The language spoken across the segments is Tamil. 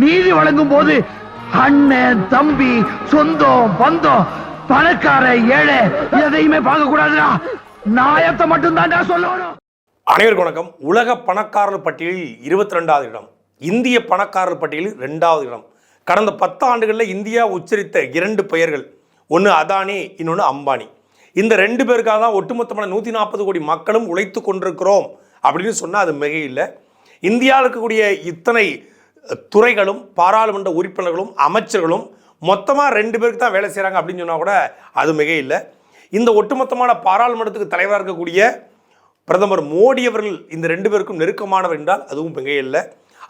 நீதி வழங்கும் போது அண்ணன் தம்பி சொந்தம் பந்தம் பணக்கார ஏழை எதையுமே பார்க்க கூடாதுடா நாயத்தை மட்டும் தான் சொல்லணும். அனைவருக்கும் வணக்கம். உலக பணக்காரர் பட்டியலில் இருபத்தி ரெண்டாவது இடம். இந்திய பணக்காரர் பட்டியலில் ரெண்டாவது இடம். கடந்த பத்து ஆண்டுகளில் இந்தியா உச்சரித்த இரண்டு பெயர்கள். ஒன்று அதானி இன்னொன்று அம்பானி. இந்த ரெண்டு பேருக்காக தான் ஒட்டுமொத்தமான நூற்றி நாற்பது கோடி மக்களும் உழைத்து கொண்டிருக்கிறோம். அப்படின்னு சொன்னால் அது மிக இல்லை இந்தியாவில் இருக்கக்கூடிய இத்தனை துறைகளும் பாராளுமன்ற உறுப்பினர்களும் அமைச்சர்களும் மொத்தமாக ரெண்டு பேருக்கு தான் வேலை செய்கிறாங்க அப்படின்னு சொன்னால் கூட அது மிக இல்லை இந்த ஒட்டுமொத்தமான பாராளுமன்றத்துக்கு தலைவராக இருக்கக்கூடிய பிரதமர் மோடி அவர்கள் இந்த ரெண்டு பேருக்கும் நெருக்கமானவர் என்றால் அதுவும் மிக இல்லை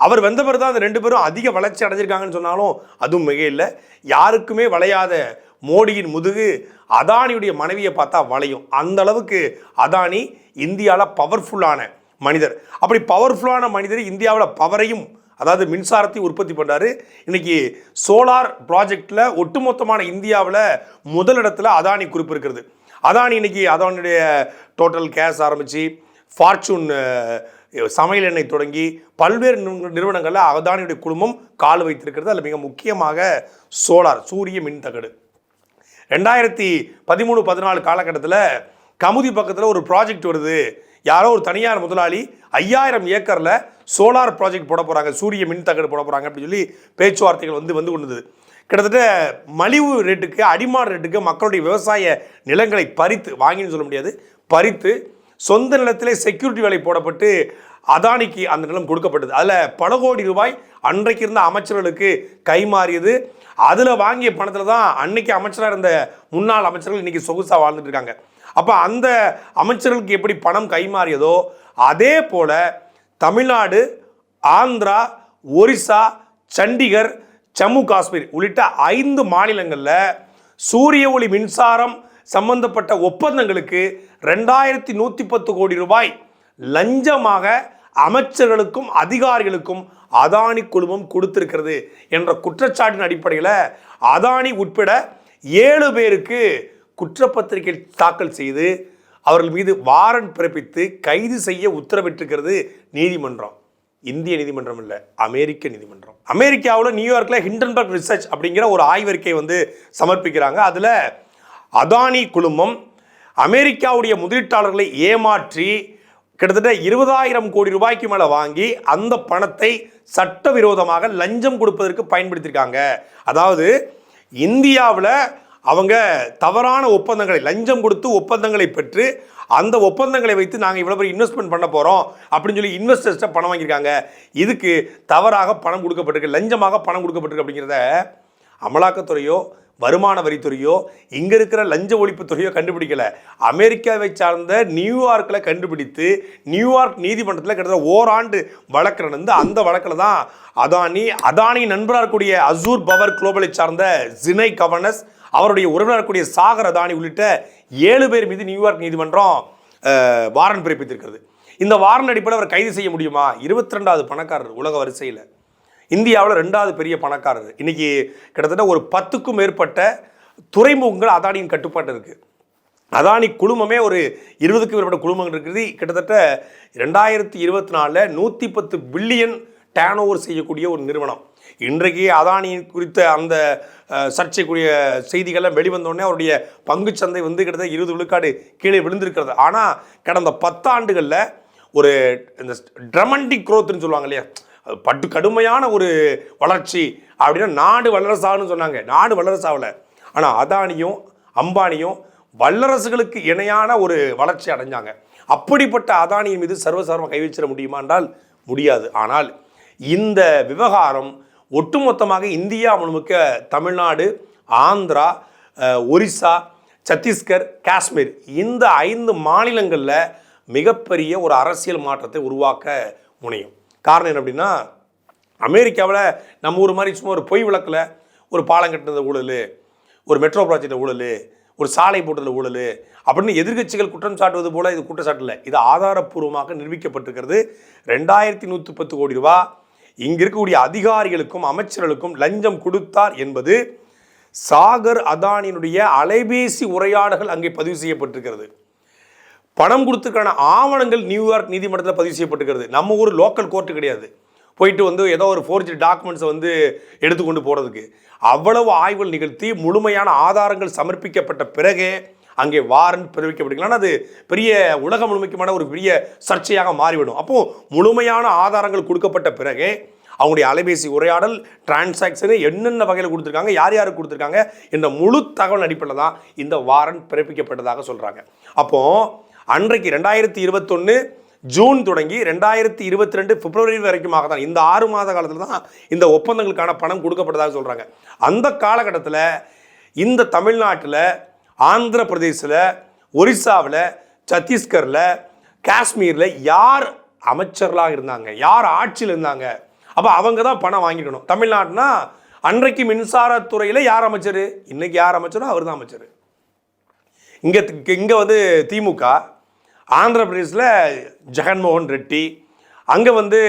அவர் வந்த பிறகு தான் அந்த ரெண்டு பேரும் அதிக வளர்ச்சி அடைஞ்சிருக்காங்கன்னு சொன்னாலும் அதுவும் மிக இல்லை யாருக்குமே வளையாத மோடியின் முதுகு அதானியுடைய மனைவியை பார்த்தா வளையும். அந்த அளவுக்கு அதானி இந்தியாவில் பவர்ஃபுல்லான மனிதர். அப்படி பவர்ஃபுல்லான மனிதர் இந்தியாவில் பவரையும் அதாவது மின்சாரத்தை உற்பத்தி பண்ணுறாரு இன்னைக்கு சோலார் ப்ராஜெக்டில் ஒட்டுமொத்தமான இந்தியாவில் முதலிடத்தில் அதானி குறிப்பிருக்கிறது அதானி இன்னைக்கு அதானுடைய டோட்டல் கேஸ் ஆரம்பித்து ஃபார்ச்சூன் சமையல் எண்ணெய் தொடங்கி பல்வேறு நிறுவனங்களில் அதானியுடைய குழுமம் கால் வைத்திருக்கிறது. அதில் மிக முக்கியமாக சோலார் சூரிய மின்தகடு ரெண்டாயிரத்தி பதிமூணு பதினாலு காலகட்டத்தில் கமுதி பக்கத்தில் ஒரு ப்ராஜெக்ட் வருது. யாரோ ஒரு தனியார் முதலாளி ஐயாயிரம் ஏக்கரில் சோலார் ப்ராஜெக்ட் போட போகிறாங்க சூரிய மின் தகடு போட போகிறாங்க அப்படின்னு சொல்லி பேச்சுவார்த்தைகள் வந்து வந்து கொண்டது. கிட்டத்தட்ட மலிவு ரேட்டுக்கு அடிமாடு ரேட்டுக்கு மக்களுடைய விவசாய நிலங்களை பறித்து வாங்கின்னு சொல்ல முடியாது பறித்து சொந்த நிலத்திலே செக்யூரிட்டி வேலை போடப்பட்டு அதானிக்கு அந்த நிலம் கொடுக்கப்பட்டது. அதில் பல கோடி ரூபாய் அன்றைக்கு இருந்த அமைச்சர்களுக்கு கைமாறியது. அதில் வாங்கிய பணத்தில் தான் அன்னைக்கு அமைச்சராக இருந்த முன்னாள் அமைச்சர்கள் இன்னைக்கு சொகுசாக வாழ்ந்துட்டு இருக்காங்க. அப்போ அந்த அமைச்சர்களுக்கு எப்படி பணம் கைமாறியதோ அதே போல் தமிழ்நாடு ஆந்திரா ஒரிசா சண்டிகர் ஜம்மு காஷ்மீர் உள்ளிட்ட ஐந்து மாநிலங்களில் சூரிய ஒளி மின்சாரம் சம்பந்தப்பட்ட ஒப்பந்தங்களுக்கு ரெண்டாயிரத்தி நூற்றி பத்து கோடி ரூபாய் லஞ்சமாக அமைச்சர்களுக்கும் அதிகாரிகளுக்கும் அதானி குழுமம் கொடுத்திருக்கிறது என்ற குற்றச்சாட்டின் அடிப்படையில் அதானி உட்பட ஏழு பேருக்கு குற்றப்பத்திரிகை தாக்கல் செய்து அவர்கள் மீது வாரண்ட் பிறப்பித்து கைது செய்ய உத்தரவிட்டிருக்கிறது நீதிமன்றம். இந்திய நீதிமன்றம் இல்லை அமெரிக்க நீதிமன்றம். அமெரிக்காவில் நியூயார்க்கில் ஹிண்டன்பர்க் ரிசர்ச் அப்படிங்கிற ஒரு ஆய்வறிக்கை வந்து சமர்ப்பிக்கிறாங்க. அதில் அதானி குழுமம் அமெரிக்காவுடைய முதலீட்டாளர்களை ஏமாற்றி கிட்டத்தட்ட இருபதாயிரம் கோடி ரூபாய்க்கு மேலே வாங்கி அந்த பணத்தை சட்டவிரோதமாக லஞ்சம் கொடுப்பதற்கு பயன்படுத்தியிருக்காங்க. அதாவது இந்தியாவில் அவங்க தவறான ஒப்பந்தங்களை லஞ்சம் கொடுத்து ஒப்பந்தங்களை பெற்று அந்த ஒப்பந்தங்களை வைத்து நாங்கள் இவ்வளோ பெரிய இன்வெஸ்ட்மெண்ட் பண்ண போகிறோம் அப்படின்னு சொல்லி இன்வெஸ்டர்ஸ்ட்டை பணம் வாங்கியிருக்காங்க. இதுக்கு தவறாக பணம் கொடுக்கப்பட்டிருக்கு. லஞ்சமாக பணம் கொடுக்கப்பட்டிருக்கு அப்படிங்கிறத அமலாக்கத்துறையோ வருமான வரித்துறையோ இங்கே இருக்கிற லஞ்ச ஒழிப்புத்துறையோ கண்டுபிடிக்கலை. அமெரிக்காவை சார்ந்த நியூயார்க்கில் கண்டுபிடித்து நியூயார்க் நீதிமன்றத்தில் கிட்டத்தட்ட ஓராண்டு வழக்கு நடந்து அந்த வழக்கில் தான் அதானி அதானி நண்பராக இருக்கக்கூடிய அசூர் பவர் குளோபலை சார்ந்த ஜினை கவர்னஸ் அவருடைய உறவினர் கூடிய சாகர் அதானி உள்ளிட்ட ஏழு பேர் மீது நியூயார்க் நீதிமன்றம் வாரன் பிறப்பித்திருக்கிறது. இந்த வாரன் அடிப்படையில் அவர் கைது செய்ய முடியுமா? இருபத்தி ரெண்டாவது பணக்காரர் உலக வரிசையில். இந்தியாவில் ரெண்டாவது பெரிய பணக்காரர். இன்றைக்கி கிட்டத்தட்ட ஒரு பத்துக்கும் மேற்பட்ட துறைமுகங்கள் அதானியின் கட்டுப்பாட்டு இருக்குது அதானி குழுமமே ஒரு இருபதுக்கும் மேற்பட்ட குழுமங்கள் இருக்குது. கிட்டத்தட்ட ரெண்டாயிரத்தி இருபத்தி நாலில் நூற்றி பத்து பில்லியன் டேன் ஓவர் செய்யக்கூடிய ஒரு நிறுவனம். இன்றைக்கு அதானி குறித்த அந்த சர்ச்சைக்குரிய செய்திகள்லாம் வெளிவந்தோடனே அவருடைய பங்குச்சந்தை வந்து கிட்டத்தட்ட இருபது விழுக்காடு கீழே விழுந்திருக்கிறது. ஆனால் கடந்த பத்தாண்டுகளில் ஒரு இந்த ட்ரமண்டிக் குரோத்துன்னு சொல்லுவாங்க இல்லையா? பட்டு கடுமையான ஒரு வளர்ச்சி அப்படின்னா நாடு வல்லரசாகனு சொன்னாங்க. நாடு வல்லரசாகலை ஆனால் அதானியும் அம்பானியும் வல்லரசுகளுக்கு இணையான ஒரு வளர்ச்சி அடைஞ்சாங்க. அப்படிப்பட்ட அதானியின் மீது சர்வசாரமாக கை வச்சிட முடியுமா என்றால் முடியாது. ஆனால் இந்த விவகாரம் ஒட்டுமொத்தமாக இந்தியா முழுக்க தமிழ்நாடு ஆந்திரா ஒரிசா சத்தீஸ்கர் காஷ்மீர் இந்த ஐந்து மாநிலங்களில் மிகப்பெரிய ஒரு அரசியல் மாற்றத்தை உருவாக்க முனையும் காரணம் என்ன அப்படின்னா அமெரிக்காவில் நம்ம ஊர் மாதிரி சும்மா ஒரு பொய் விளக்கில் ஒரு பாலம் கட்டினது ஊழல் ஒரு மெட்ரோ ப்ராஜெக்ட் ஊழல் ஒரு சாலை போட்டதில் ஊழல் அப்படின்னு எதிர்க்கட்சிகள் குற்றம் சாட்டுவது போல் இது குற்றச்சாட்டு இல்லை. இது ஆதாரப்பூர்வமாக நிரூபிக்கப்பட்டிருக்கிறது. ரெண்டாயிரத்தி நூற்றி பத்து கோடி ரூபா இங்க இருக்கக்கூடிய அதிகாரிகளுக்கும் அமைச்சர்களுக்கும் லஞ்சம் கொடுத்தார் என்பது சாகர் அதானியினுடைய அலைபேசி உரையாடல்கள் அங்கே பதிவு செய்யப்பட்டிருக்கிறது. பணம் கொடுத்துக்கான ஆவணங்கள் நியூயார்க் நீதிமன்றத்தில் பதிவு செய்யப்பட்டிருக்கிறது. நம்ம ஊர் லோக்கல் கோர்ட்டு கிடையாது. போயிட்டு வந்து ஏதோ ஒரு ஃபோர்ஜரி டாக்குமெண்ட்ஸை வந்து எடுத்துக்கொண்டு போகிறதுக்கு அவ்வளவு ஆய்வுகள் நிகழ்த்தி முழுமையான ஆதாரங்கள் சமர்ப்பிக்கப்பட்ட பிறகே அங்கே வாரண்ட் பிறப்பிக்கப்படுகிறான் அது பெரிய உலகம் முழுமைக்குமான ஒரு பெரிய சர்ச்சையாக மாறிவிடும். அப்போ முழுமையான ஆதாரங்கள் கொடுக்கப்பட்ட பிறகே அவங்களுடைய அலைபேசி உரையாடல் டிரான்சாக்ஷனு என்னென்ன வகையில் கொடுத்துருக்காங்க யார் யாருக்கு கொடுத்துருக்காங்க என்ற முழு தகவல் அடிப்படையில் தான் இந்த வாரண்ட் பிறப்பிக்கப்பட்டதாக சொல்கிறாங்க அப்போது அன்றைக்கு ரெண்டாயிரத்தி இருபத்தொன்று ஜூன் தொடங்கி ரெண்டாயிரத்தி இருபத்தி ரெண்டு பிப்ரவரி வரைக்குமாக தான் இந்த ஆறு மாத காலத்தில் தான் இந்த ஒப்பந்தங்களுக்கான பணம் கொடுக்கப்பட்டதாக சொல்கிறாங்க அந்த காலகட்டத்தில் இந்த தமிழ்நாட்டில் ஆந்திர பிரதேசில் ஒரிசாவில் சத்தீஸ்கரில் காஷ்மீரில் யார் அமைச்சர்களாக இருந்தாங்க? யார் ஆட்சியில் இருந்தாங்க? அப்போ அவங்க தான் பணம் வாங்கிக்கணும். தமிழ்நாட்டுனா அன்றைக்கு மின்சாரத்துறையில் யார் அமைச்சர்? இன்றைக்கி யார் அமைச்சரோ அவர் தான் அமைச்சர். இங்கே இங்கே வந்து திமுக ஆந்திர பிரதேசில் ஜெகன்மோகன் ரெட்டி அங்கே வந்து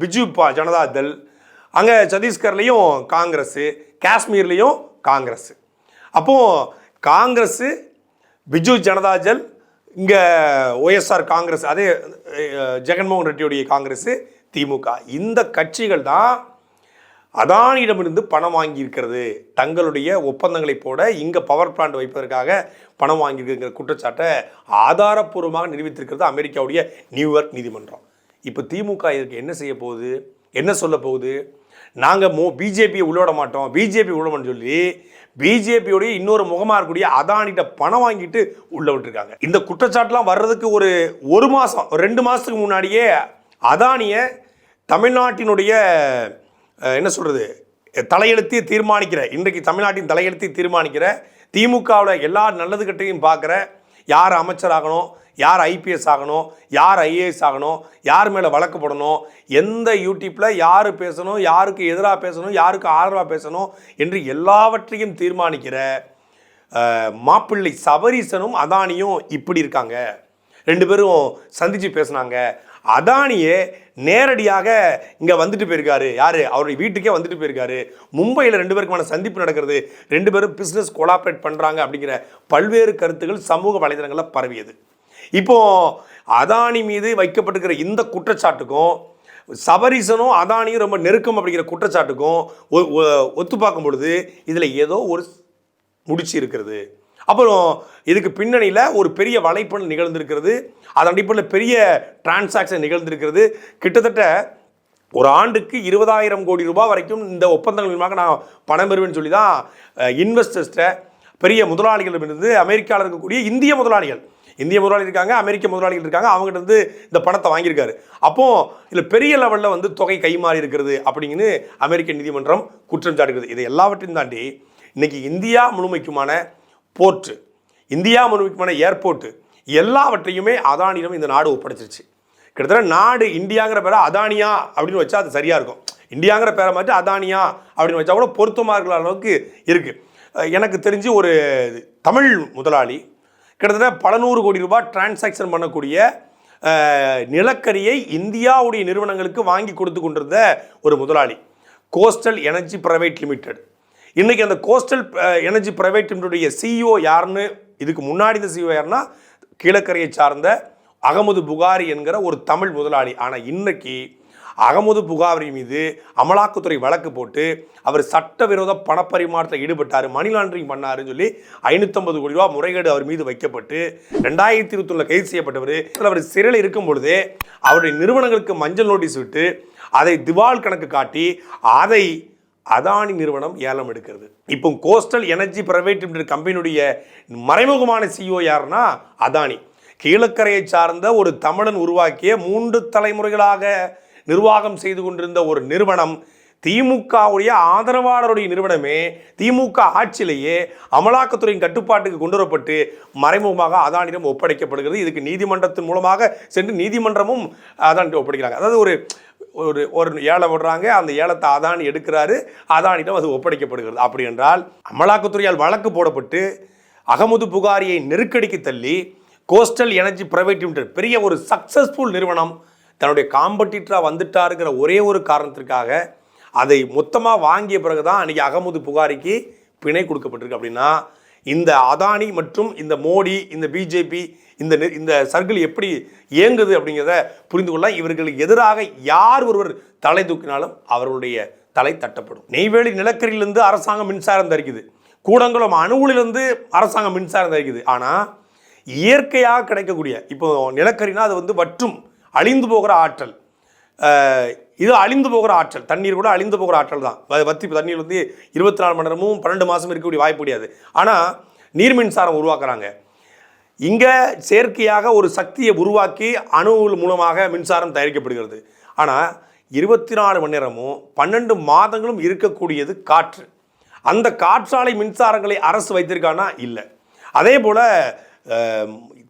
பிஜு பா ஜனதாதள் அங்கே சத்தீஸ்கர்லேயும் காங்கிரஸு காஷ்மீர்லேயும் காங்கிரஸ். அப்போது காங்கிரஸு பிஜு ஜனதாஜல் இங்கே ஒய்எஸ்ஆர் காங்கிரஸ் அதே ஜெகன்மோகன் ரெட்டியுடைய காங்கிரஸ் திமுக. இந்த கட்சிகள் தான் அதானியிடமிருந்து பணம் வாங்கியிருக்கிறது. தங்களுடைய ஒப்பந்தங்களை போட இங்கே பவர் பிளான்ட் வைப்பதற்காக பணம் வாங்கியிருக்கிற குற்றச்சாட்டை ஆதாரப்பூர்வமாக நிரூபித்திருக்கிறது அமெரிக்காவுடைய நியூயார்க் நீதிமன்றம். இப்போ திமுக இதற்கு என்ன செய்ய போகுது? என்ன சொல்ல போகுது? நாங்கள் மோ பிஜேபியை உள்ளோட மாட்டோம். பிஜேபி உள்ளோம்னு சொல்லி பிஜேபியோடைய இன்னொரு முகமாக இருக்கக்கூடிய அதானிட்ட பணம் வாங்கிட்டு உள்ள விட்டுருக்காங்க. இந்த குற்றச்சாட்டுலாம் வர்றதுக்கு ஒரு ஒரு மாதம் ரெண்டு மாதத்துக்கு முன்னாடியே அதானியை தமிழ்நாட்டினுடைய என்ன சொல்கிறது தலையெழுத்தி தீர்மானிக்கிற இன்றைக்கு தமிழ்நாட்டின் தலையெழுத்தி தீர்மானிக்கிற திமுகவில் எல்லா நல்லது கட்டையும் பார்க்குற யார் அமைச்சராகணும் யார் ஐபிஎஸ் ஆகணும் யார் ஐஏஎஸ் ஆகணும் யார் மேலே வழக்கு போடணும் எந்த யூடியூப்பில் யார் பேசணும் யாருக்கு எதிராக பேசணும் யாருக்கு ஆதரவாக பேசணும் என்று எல்லாவற்றையும் தீர்மானிக்கிற மாப்பிள்ளை சபரீசனும் அதானியும் இப்படி இருக்காங்க. ரெண்டு பேரும் சந்தித்து பேசுனாங்க. அதானியே நேரடியாக இங்கே வந்துட்டு போயிருக்காரு. யார்? அவருடைய வீட்டுக்கே வந்துட்டு போயிருக்காரு. மும்பையில் ரெண்டு பேருக்குமான சந்திப்பு நடக்கிறது. ரெண்டு பேரும் பிஸ்னஸ் கொலாபரேட் பண்ணுறாங்க அப்படிங்கிற பல்வேறு கருத்துக்கள் சமூக வலைதளங்களில் பரவியது. இப்போ அதானி மீது வைக்கப்பட்டிருக்கிற இந்த குற்றச்சாட்டுக்கும் சபரிசனும் அதானியும் ரொம்ப நெருக்கம் அப்படிங்கிற குற்றச்சாட்டுக்கும் ஒ- ஒ- ஒத்து பார்க்கும் பொழுது இதில் ஏதோ ஒரு முடிச்சு இருக்கிறது. அப்புறம் இதுக்கு பின்னணியில் ஒரு பெரிய வலைப்பணம் நிகழ்ந்திருக்கிறது. அதன் அடிப்படையில் பெரிய டிரான்சாக்ஷன் நிகழ்ந்திருக்கிறது. கிட்டத்தட்ட ஒரு ஆண்டுக்கு இருபதாயிரம் கோடி ரூபாய் வரைக்கும் இந்த ஒப்பந்தங்கள் மூலமாக நான் பணம் பெறுவேன்னு சொல்லி தான் இன்வெஸ்டர்ஸ்ட்டை பெரிய முதலாளிகளிடமிருந்து அமெரிக்காவில் இருக்கக்கூடிய இந்திய முதலாளிகள் இந்திய முதலாளி இருக்காங்க அமெரிக்க முதலாளிகள் இருக்காங்க அவங்ககிட்ட இருந்து இந்த பணத்தை வாங்கியிருக்காரு. அப்போ இதில் பெரிய லெவலில் வந்து தொகை கைமாறி இருக்கிறது அப்படிங்கன்னு அமெரிக்க நீதிமன்றம் குற்றம் சாட்டுகிறது. இதை எல்லாவற்றையும் தாண்டி இன்னைக்கு இந்தியா முழுமைக்குமான போர்ட்டு இந்தியா முழுமைக்குமான ஏர்போர்ட்டு எல்லாவற்றையுமே அதானியிடம் இந்த நாடு ஒப்படைச்சிருச்சு. கிட்டத்தட்ட நாடு இந்தியாங்கிற பேரை அதானியா அப்படின்னு வச்சா அது சரியாக இருக்கும். இந்தியாங்கிற பேரை மாற்றி அதானியா அப்படின்னு வச்சா கூட பொருத்தமாக இருக்கிற அளவுக்கு இருக்குது எனக்கு தெரிஞ்சு ஒரு தமிழ் முதலாளி கிட்டத்தட்ட பல நூறு கோடி ரூபாய் டிரான்சாக்ஷன் பண்ணக்கூடிய நிலக்கரியை இந்தியாவுடைய நிறுவனங்களுக்கு வாங்கி கொடுத்து கொண்டிருந்த ஒரு முதலாளி கோஸ்டல் எனர்ஜி பிரைவேட் லிமிடெட் இன்றைக்கி அந்த கோஸ்டல் எனர்ஜி பிரைவேட் லிமிடெடைய சிஇஓ யாருன்னு இதுக்கு முன்னாடி இந்த சிஇஓ யாருன்னா கீழக்கரையை சார்ந்த அகமது புகாரி என்கிற ஒரு தமிழ் முதலாளி. ஆனால் இன்றைக்கி அகமது புகாரி மீது அமலாக்கத்துறை வழக்கு போட்டு அவர் சட்டவிரோத பணப்பரிமாற்றத்தில் ஈடுபட்டார் மணி லாண்டரிங் பண்ணாருன்னு சொல்லி ஐநூற்றம்பது கோடி ரூபா முறைகேடு அவர் மீது வைக்கப்பட்டு ரெண்டாயிரத்தி இருபத்தொன்னில் கைது செய்யப்பட்டவர். அவர் சிறையில் இருக்கும் பொழுதே அவருடைய நிறுவனங்களுக்கு மஞ்சள் நோட்டீஸ் விட்டு அதை திவால் கணக்கு காட்டி அதை அதானி நிறுவனம் ஏலம் எடுக்கிறது. இப்போ கோஸ்டல் எனர்ஜி பிரைவேட் லிமிடெட் கம்பெனியுடைய மறைமுகமான சிஇஓ யாருன்னா அதானி. கீழக்கரையை சார்ந்த ஒரு தமிழன் உருவாக்கிய மூன்று தலைமுறைகளாக நிர்வாகம் செய்து கொண்டிருந்த ஒரு நிறுவனம் திமுகவுடைய ஆதரவாளருடைய நிறுவனமே திமுக ஆட்சியிலேயே அமலாக்கத்துறையின் கட்டுப்பாட்டுக்கு கொண்டு வரப்பட்டு மறைமுகமாக அதானிடம் ஒப்படைக்கப்படுகிறது. இதுக்கு நீதிமன்றத்தின் மூலமாக சென்று நீதிமன்றமும் அதானிட்டு ஒப்படைக்கிறாங்க. அதாவது ஒரு ஒரு ஒரு ஏலம் விடுறாங்க. அந்த ஏலத்தை அதானி எடுக்கிறாரு. அதானிடம் அது ஒப்படைக்கப்படுகிறது. அப்படி என்றால் அமலாக்கத்துறையால் வழக்கு போடப்பட்டு அகமது புகாரியை நெருக்கடிக்கு தள்ளி கோஸ்டல் எனர்ஜி பிரைவேட் லிமிடெட் பெரிய ஒரு சக்சஸ்ஃபுல் நிறுவனம் தன்னுடைய காம்படிட்டராக வந்துட்டாருங்கிற ஒரே ஒரு காரணத்திற்காக அதை மொத்தமாக வாங்கிய பிறகு தான் அன்றைக்கி அகமது புகாரிக்கு பிணை கொடுக்கப்பட்டிருக்கு. அப்படின்னா இந்த அதானி மற்றும் இந்த மோடி இந்த பிஜேபி இந்த இந்த சர்க்கிள் எப்படி இயங்குது அப்படிங்கிறத புரிந்து கொள்ள இவர்களுக்கு எதிராக யார் ஒருவர் தலை தூக்கினாலும் அவர்களுடைய தலை தட்டப்படும். நெய்வேலி நிலக்கரியிலிருந்து அரசாங்கம் மின்சாரம் தரிக்குது. கூடங்குளம் அணுகுலிருந்து அரசாங்கம் மின்சாரம் தரிக்குது. ஆனால் இயற்கையாக கிடைக்கக்கூடிய இப்போ நிலக்கரினா அது வந்து வற்றும் அழிந்து போகிற ஆற்றல். இது அழிந்து போகிற ஆற்றல். தண்ணீர் கூட அழிந்து போகிற ஆற்றல் தான். வத்தி தண்ணீர் வந்து இருபத்தி நாலு மணி நேரமும் பன்னெண்டு மாதமும் இருக்கக்கூடிய வாய்ப்பு முடியாது ஆனால் நீர் மின்சாரம் உருவாக்குறாங்க. இங்கே செயற்கையாக ஒரு சக்தியை உருவாக்கி அணுவில் மூலமாக மின்சாரம் தயாரிக்கப்படுகிறது. ஆனால் இருபத்தி நாலு மணி நேரமும் பன்னெண்டு மாதங்களும் இருக்கக்கூடியது காற்று. அந்த காற்றாலை மின்சாரங்களை அரசு வைத்திருக்கானா? இல்லை. அதே போல்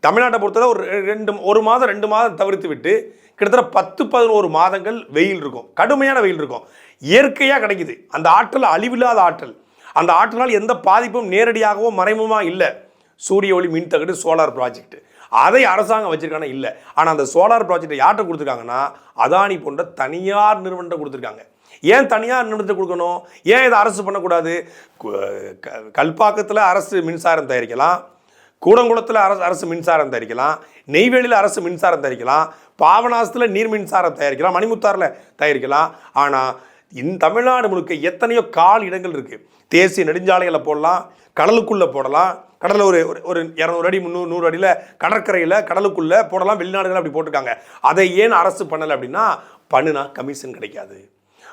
தமிழ்நாட்டை பொறுத்தவரை ஒரு ரெண்டு ஒரு மாதம் ரெண்டு மாதம் தவிர்த்து விட்டு கிட்டத்தட்ட பத்து பதினோரு மாதங்கள் வெயில் இருக்கும். கடுமையான வெயில் இருக்கும். இயற்கையாக கிடைக்குது. அந்த ஆற்றல் அழிவில்லாத ஆற்றல். அந்த ஆற்றலால் எந்த பாதிப்பும் நேரடியாகவோ மறைமுகமாக இல்லை. சூரிய ஒளி மின்தகடு சோலார் ப்ராஜெக்ட். அதை அரசாங்கம் வச்சிருக்கானா இல்லை. ஆனால் அந்த சோலார் ப்ராஜெக்டை யார்கிட்ட கொடுத்துருக்காங்கன்னா அதானி போன்ற தனியார் நிறுவனத்தை கொடுத்துருக்காங்க. ஏன் தனியார் நிறுவனத்தை கொடுக்கணும்? ஏன் இதை அரசு பண்ணக்கூடாது? க- கல்பாக்கத்தில் அரசு மின்சாரம் தயாரிக்கலாம். கூடங்குளத்தில் அரசு அரசு மின்சாரம் தயாரிக்கலாம் நெய்வேலியில் அரசு மின்சாரம் தயாரிக்கலாம் பாவனாசத்தில் நீர் மின்சாரம் தயாரிக்கலாம் மணிமுத்தாரில் தயாரிக்கலாம். ஆனால் இந்த தமிழ்நாடு முழுக்க எத்தனையோ கால் இடங்கள் இருக்குது தேசிய நெடுஞ்சாலைகளை போடலாம் கடலுக்குள்ளே போடலாம் கடலில் ஒரு ஒரு- ஒரு இரநூறு அடி முந்நூறு நூறு அடியில் கடற்கரையில் கடலுக்குள்ளே போடலாம் வெளிநாடுகள் அப்படி போட்டிருக்காங்க. அதை ஏன் அரசு பண்ணலை அப்படின்னா பண்ணுனா கமிஷன் கிடைக்காது.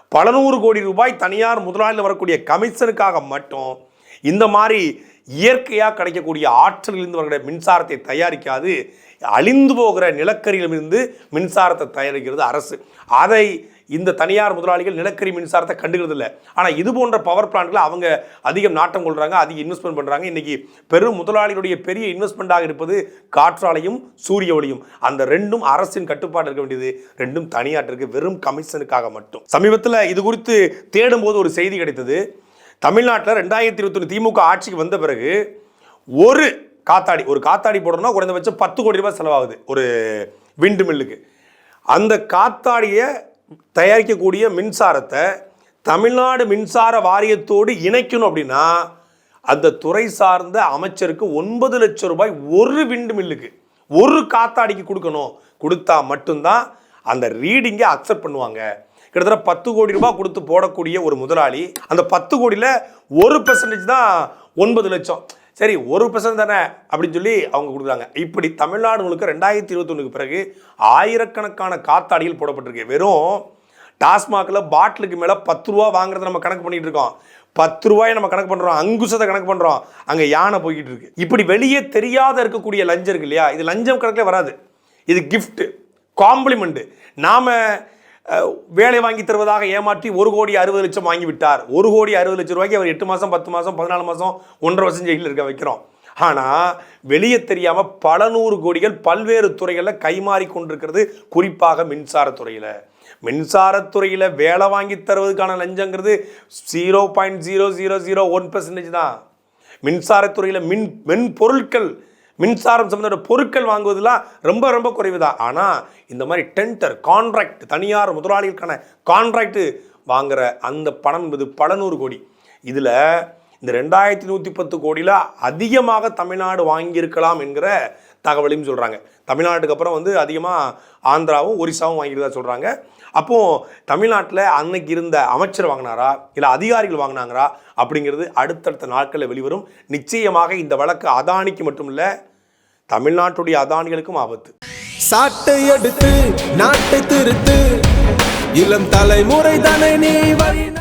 பல நூறு கோடி ரூபாய் தனியார் முதலாளியில் வரக்கூடிய கமிஷனுக்காக மட்டும் இந்த மாதிரி இயற்கையாக கிடைக்கக்கூடிய ஆற்றலிலிருந்து வரக்கூடிய மின்சாரத்தை தயாரிக்காது அழிந்து போகிற நிலக்கரியிலிருந்து மின்சாரத்தை தயாரிக்கிறது அரசு. அதை இந்த தனியார் முதலாளிகள் நிலக்கரி மின்சாரத்தை கண்டுக்கிறது இல்லை ஆனால் இது போன்ற பவர் பிளான்ட்களை அவங்க அதிகம் நாட்டம் கொள்கிறாங்க அதிக இன்வெஸ்ட்மெண்ட் பண்ணுறாங்க இன்றைக்கி பெரும் முதலாளிகளுடைய பெரிய இன்வெஸ்ட்மெண்ட்டாக இருப்பது காற்றாலையும் சூரிய ஒளியும். அந்த ரெண்டும் அரசின் கட்டுப்பாடு இருக்க வேண்டியது. ரெண்டும் தனியாட்டிற்கு வெறும் கமிஷனுக்காக மட்டும். சமீபத்தில் இது குறித்து தேடும்போது ஒரு செய்தி கிடைத்தது. தமிழ்நாட்டில் ரெண்டாயிரத்தி இருபத்தொன்று திமுக ஆட்சிக்கு வந்த பிறகு ஒரு காத்தாடி ஒரு காத்தாடி போடணும்னா குறைந்தபட்சம் பத்து கோடி ரூபாய் செலவாகுது ஒரு விண்டு மில்லுக்கு. அந்த காத்தாடியை தயாரிக்கக்கூடிய மின்சாரத்தை தமிழ்நாடு மின்சார வாரியத்தோடு இணைக்கணும் அப்படின்னா அந்த துறை சார்ந்த அமைச்சருக்கு ஒன்பது லட்சம் ரூபாய் ஒரு விண்டு மில்லுக்கு ஒரு காத்தாடிக்கு கொடுக்கணும். கொடுத்தா மட்டும்தான் அந்த ரீடிங்கை அக்செப்ட் பண்ணுவாங்க. கிட்டத்தட்ட பத்து கோடி ரூபாய் கொடுத்து போடக்கூடிய ஒரு முதலாளி. அந்த பத்து கோடியில் ஒரு பெர்சன்டேஜ் தான் ஒன்பது லட்சம். சரி ஒரு பெர்சன்ட் தானே அப்படின்னு சொல்லி அவங்க கொடுக்குறாங்க. இப்படி தமிழ்நாடு முழுக்க ரெண்டாயிரத்தி இருபத்தொன்னுக்கு பிறகு ஆயிரக்கணக்கான காத்தாடிகள் போடப்பட்டிருக்கு. வெறும் டாஸ்மாகில் பாட்டிலுக்கு மேலே பத்து ரூபா வாங்குறத நம்ம கணக்கு பண்ணிட்டு இருக்கோம். பத்து ரூபாயை நம்ம கணக்கு பண்ணுறோம் அங்குசத்தை கணக்கு பண்ணுறோம் அங்கே யானை போய்கிட்டு இருக்கு. இப்படி வெளியே தெரியாத இருக்கக்கூடிய லஞ்சம் இருக்கு இல்லையா? இது லஞ்சம் கணக்கில் வராது. இது கிஃப்ட்டு காம்ப்ளிமெண்ட்டு நாம் வேலை வாங்கி தருவதாக ஏமாற்றி ஒரு கோடி அறுபது லட்சம் வாங்கி விட்டார். ஒரு கோடி அறுபது லட்சம் ரூபாய்க்கு அவர் எட்டு மாதம் பத்து மாதம் பதினாலு மாதம் ஒன்றரை வருஷம் ஜெயிலில் இருக்க வைக்கிறோம். ஆனால் வெளியே தெரியாமல் பல நூறு கோடிகள் பல்வேறு துறைகளில் கைமாறி கொண்டிருக்கிறது குறிப்பாக மின்சாரத்துறையில் மின்சாரத்துறையில் வேலை வாங்கி தருவதற்கான லஞ்சங்கிறது zero point zero zero zero one percentage தான். மின்சாரத்துறையில் மின் மென்பொருட்கள் மின்சாரம் சம்மந்த பொருட்கள் வாங்குவதெல்லாம் ரொம்ப ரொம்ப குறைவு தான் ஆனால் இந்த மாதிரி டெண்டர் கான்ட்ராக்ட் தனியார் முதலாளிகளுக்கான கான்ட்ராக்ட் வாங்குகிற அந்த பணம் என்பது பல நூறு கோடி. இதில் இந்த ரெண்டாயிரத்தி நூற்றி பத்து கோடியில் அதிகமாக தமிழ்நாடு வாங்கியிருக்கலாம் என்கிற தகவலையும் சொல்கிறாங்க தமிழ்நாட்டுக்கு அப்புறம் வந்து அதிகமாக ஆந்திராவும் ஒரிசாவும் வாங்கியிருந்தா சொல்கிறாங்க அப்போது தமிழ்நாட்டில் அன்னைக்கு இருந்த அமைச்சர் வாங்கினாரா? இல்லை அதிகாரிகள் வாங்கினாங்களா? அப்படிங்கிறது அடுத்தடுத்த நாட்களில் வெளிவரும். நிச்சயமாக இந்த வழக்கு அதானிக்கு மட்டும் இல்லை தமிழ்நாட்டுடைய அதானிகளுக்கும் ஆபத்து. சாட்டை எடுத்து நாட்டை திருத்து. இளம் தலைமுறை தானே நீ